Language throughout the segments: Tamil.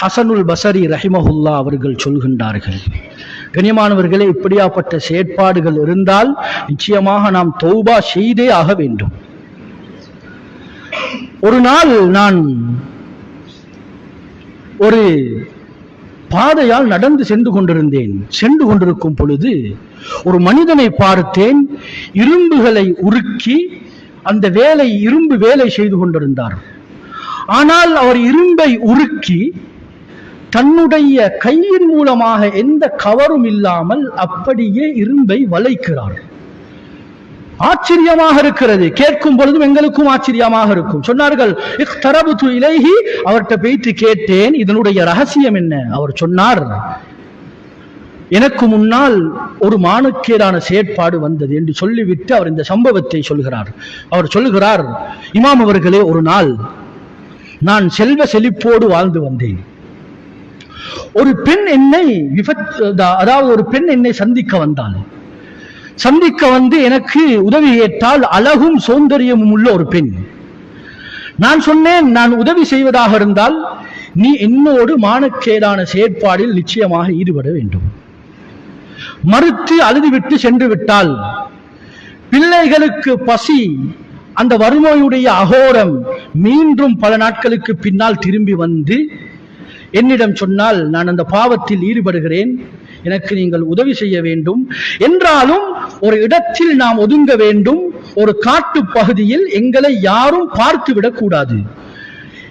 ஹசனுல் பசரி ரஹிமஹுல்லா அவர்கள் சொல்கின்றார்கள் கனியமானவர்களே இப்படியாப்பட்ட செயற்பாடுகள் இருந்தால் நிச்சயமாக நாம் தௌபா செய்தே ஆக வேண்டும். ஒரு நாள் நான் ஒரு பாதையால் நடந்து சென்று கொண்டிருந்தேன். சென்று கொண்டிருக்கும் பொழுது ஒரு மனிதனை பார்த்தேன். இரும்புகளை உருக்கி அந்த வேலை இரும்பு வேலை செய்து கொண்டிருந்தார். ஆனால் அவர் இரும்பை உருக்கி தன்னுடைய கையின் மூலமாக எந்த கவரும் இல்லாமல் அப்படியே இரும்பை வளைக்கிறார். ஆச்சரியமாக இருக்கிறது. கேட்கும் பொழுதும் எங்களுக்கும் ஆச்சரியமாக இருக்கும். சொன்னார்கள் இலகி இலைஹி. அவர்கிட்ட போயிட்டு கேட்டேன் இதனுடைய ரகசியம் என்ன? அவர் சொன்னார் எனக்கு முன்னால் ஒரு மானுக்கேடான செயற்பாடு வந்தது என்று சொல்லிவிட்டு அவர் இந்த சம்பவத்தை சொல்கிறார். அவர் சொல்லுகிறார் இமாம் அவர்களே ஒரு நாள் நான் செல்வ செழிப்போடு வாழ்ந்து வந்தேன். ஒரு பெண் என்னை விபத் அதாவது ஒரு பெண் என்னை சந்திக்க வந்தாள். சந்திக்க வந்து எனக்கு உதவி கேட்டால் அழகும் சௌந்தரியமும் உள்ள ஒரு பெண். நான் சொன்னேன் நான் உதவி செய்வதாக இருந்தால் நீ என்னோடு மானக்கேடான செயற்பாடில் நிச்சயமாக ஈடுபட வேண்டும். மறுத்து அழுதுவிட்டு சென்று விட்டால் பிள்ளைகளுக்கு பசி அந்த வறுமையுடைய அகோரம் மீண்டும் பல நாட்களுக்கு பின்னால் திரும்பி வந்து என்னிடம் சொன்னால் நான் அந்த பாவத்தில் ஈடுபடுகிறேன். எனக்கு நீங்கள் உதவி செய்ய வேண்டும். என்றாலும் ஒரு இடத்தில் நாம் ஒதுங்க வேண்டும். ஒரு காட்டு பகுதியில் எங்களை யாரும் பார்த்து விடக்கூடாது.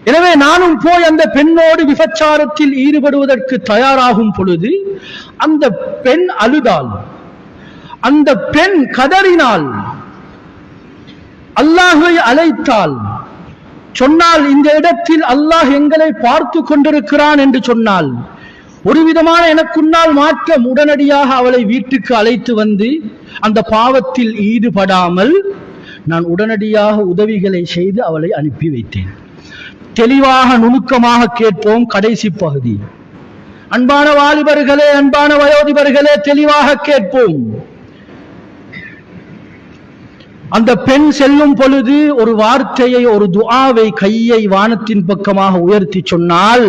எனவே நானும் போய் அந்த பெண்ணோடு விபச்சாரத்தில் ஈடுபடுவதற்கு தயாராகும் பொழுது அந்த பெண் அழுதாள். அந்த பெண் கதறினாள். அல்லாஹை அழைத்தாள். சொன்னால் இந்த இடத்தில் அல்லாஹ் எங்களை பார்த்து கொண்டிருக்கிறான் என்று சொன்னால் ஒரு விதமான எனக்குன்னால் மாற்றம் உடனடியாக அவளை வீட்டுக்கு அழைத்து வந்து அந்த பாவத்தில் ஈடுபடாமல் நான் உடனடியாக உதவிகளை செய்து அவளை அனுப்பி வைத்தேன். தெளிவாக நுணுக்கமாக கேட்போம் கடைசி பகுதி. அன்பான வாலிபர்களே அன்பான வயோதிபர்களே தெளிவாக கேட்போம். அந்த பெண் செல்லும் பொழுது ஒரு வார்த்தையை ஒரு துஆவை கையை வானத்தின் பக்கமாக உயர்த்தி சொன்னால்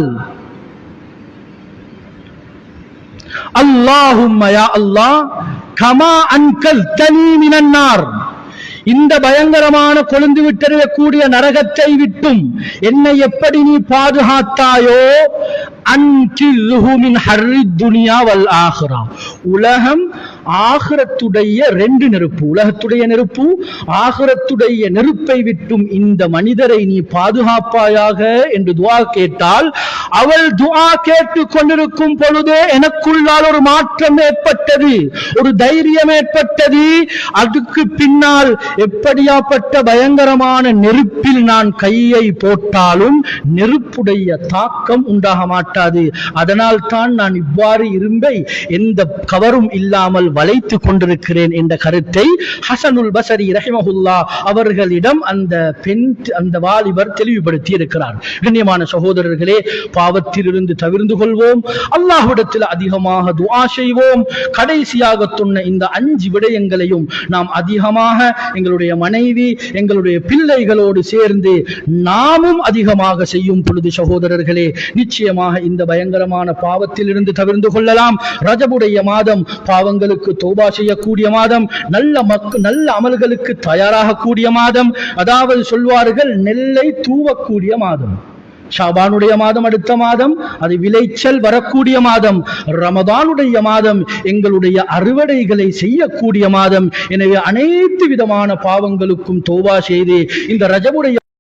அல்லாஹும்மயா அல்லாஹ் கமா அன்கல் தனி மினன்னார். இந்த பயங்கரமான கொழுந்து விட்டெறியக்கூடிய நரகத்தை விட்டும் என்னை எப்படி நீ பாதுகாத்தாயோ அன்கில் ஹர்ரி துனியா வல் ஆகிறான் உலகம் ஆகிரத்துடைய ரெண்டு நெருப்பு. உலகத்துடைய நெருப்பு ஆகிரத்துடைய நெருப்பை விட்டும் இந்த மனிதரை நீ பாதுகாப்பாயாக என்று துவா கேட்டால் அவள் துவா கேட்டு கொண்டிருக்கும் பொழுதே எனக்குள்ளால் ஒரு மாற்றம் ஏற்பட்டது ஒரு தைரியம் ஏற்பட்டது. அதுக்கு பின்னால் எப்படியாப்பட்ட பயங்கரமான நெருப்பில் நான் கையை போட்டாலும் நெருப்புடைய தாக்கம் உண்டாக மாட்டாது. அதனால் தான் நான் இவ்வாறு இரும்பை எந்த கவரும் இல்லாமல் வளைத்து கொண்டிருக்கிறேன் என்ற கருத்தை ஹசனுல் பசரி ரஹிமஹுல்லா அவர்களிடம் அந்த பெண் அந்த வாலிபர் தெளிவுபடுத்தி இருக்கிறார் கண்ணியமான சகோதரர்களே பாவத்திலிருந்து தவிர்ந்து கொள்வோம். அல்லாஹ்விடத்தில் அதிகமாக துவா செய்வோம். கடைசியாக சொன்ன இந்த அஞ்சு விடயங்களையும் நாம் அதிகமாக எங்களுடைய மனைவி எங்களுடைய பிள்ளைகளோடு சேர்ந்து நாமும் அதிகமாக செய்யும் பொழுது சகோதரர்களே நிச்சயமாக இந்த பயங்கரமான பாவத்தில் இருந்து தவிர்ந்து கொள்ளலாம். ரஜபுடைய மாதம் பாவங்களுக்கு தோபா செய்யக்கூடிய மாதம் நல்ல மக்கு நல்ல அமல்களுக்கு தயாராகக்கூடிய மாதம் அதாவது சொல்வார்கள் நெல்லை தூவக்கூடிய மாதம். ஷாபானுடைய மாதம் அடுத்த மாதம் அது விளைச்சல் வரக்கூடிய மாதம் ரமதானுடைய மாதம் எங்களுடைய அறுவடைகளை செய்யக்கூடிய மாதம். எனவே அனைத்து விதமான பாவங்களுக்கும் தோபா செய்து இந்த ரஜமுடைய